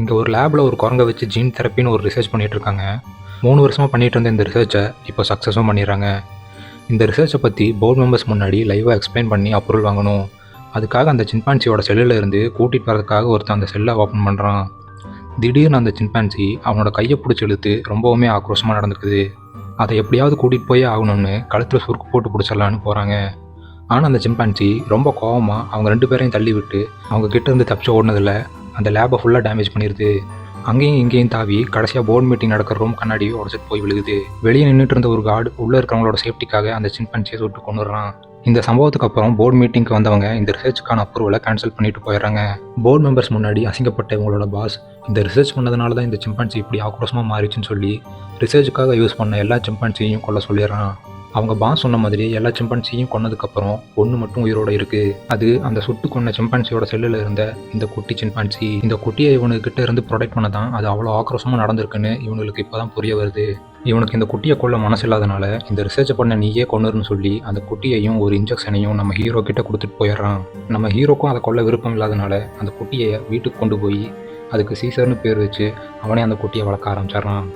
இங்கே ஒரு லேபில் ஒரு குரங்கை வச்சு ஜீன் தெரப்பின்னு ஒரு ரிசர்ச் பண்ணிகிட்ருக்காங்க இருக்காங்க. மூணு வருஷமாக பண்ணிகிட்டு இருந்த இந்த ரிசர்ச்சை இப்போ சக்ஸஸும் பண்ணிடுறாங்க. இந்த ரிசர்ச்சை பற்றி போர்டு மெம்பர்ஸ் முன்னாடி லைவாக எக்ஸ்பிளைன் பண்ணி அப்ரூவல் வாங்கணும். அதுக்காக அந்த சின்பான்சியோட செல்லில் இருந்து கூட்டிகிட்டு வரதுக்காக ஒருத்தன் அந்த செல்லை ஓப்பன் பண்ணுறான் திடீர்னு அந்த சின்பான்சி அவனோட கையை பிடிச்சி இழுத்து ரொம்பவுமே ஆக்ரோஷமாக நடந்துக்குது. அதை எப்படியாவது கூட்டிகிட்டு போயே ஆகணும்னு கழுத்தில் சுருக்கு போட்டு பிடிச்சிடலான்னு போகிறாங்க ஆனால் அந்த சிம்பான்சி ரொம்ப கோவமாக அவங்க ரெண்டு பேரையும் தள்ளி விட்டு அவங்க கிட்டேருந்து தப்பிச்சு ஓடினதில் அந்த லேபை ஃபுல்லாக டேமேஜ் பண்ணிடுது அங்கேயும் இங்கேயும் தாவி கடைசியாக போர்டு மீட்டிங் நடக்கிற ரூம் கண்ணாடி உடச்சிட்டு போய் விழுகுது. வெளியே நின்றுட்டு இருந்த ஒரு கார்டு உள்ளே இருக்கிறவங்களோட சேஃப்டிக்காக அந்த சிம்பான்சியை சுட்டு கொண்டுறான். இந்த சம்பவத்துக்கு அப்புறம் போர்டு மீட்டிங்க்கு வந்தவங்க இந்த ரிசர்ச்சுக்கான அப்ரூவலை கேன்சல் பண்ணிட்டு போயிடுறாங்க. போர்டு மெம்பர்ஸ் முன்னாடி அசிங்கப்பட்ட இவங்களோட பாஸ் இந்த ரிசர்ச் பண்ணதுனால தான் இந்த சிம்பன்சி இப்படி ஆக்ரோஷமாக மாறிச்சுன்னு சொல்லி ரிசர்ச்சுக்காக யூஸ் பண்ண எல்லா சிம்பான்சியையும் கொல்ல சொல்லிடுறான். அவங்க பாஸ் சொன்ன மாதிரி எல்லா சிம்பன்சியும் கொன்னதுக்கப்புறம் ஒன்று மட்டும் உயிரோட இருக்குது அது அந்த சுட்டு கொன்ன சிம்பன்சியோட செல்லில் இருந்த இந்த குட்டி சிம்பான்சி இந்த குட்டியை இவனுக்கிட்ட இருந்து ப்ரொடெக்ட் பண்ண தான் அது அவ்வளோ ஆக்ரோஷமாக நடந்திருக்குன்னு இவங்களுக்கு இப்போ தான் புரிய வருது. இவனுக்கு இந்த குட்டியை கொல்ல மனசு இல்லாதனால இந்த ரிசர்ச் பண்ண நீயே கொன்னுருன்னு சொல்லி அந்த குட்டியையும் ஒரு இன்ஜெக்ஷனையும் நம்ம ஹீரோ கிட்ட கொடுத்துட்டு போயிடுறான். நம்ம ஹீரோக்கும் அதை கொல்ல விருப்பம் இல்லாதனால அந்த குட்டியை வீட்டுக்கு கொண்டு போய் அதுக்கு சீசர்னு பேர் வச்சு அவனே அந்த குட்டியை வளர்க்க ஆரம்பிச்சிடுறான்.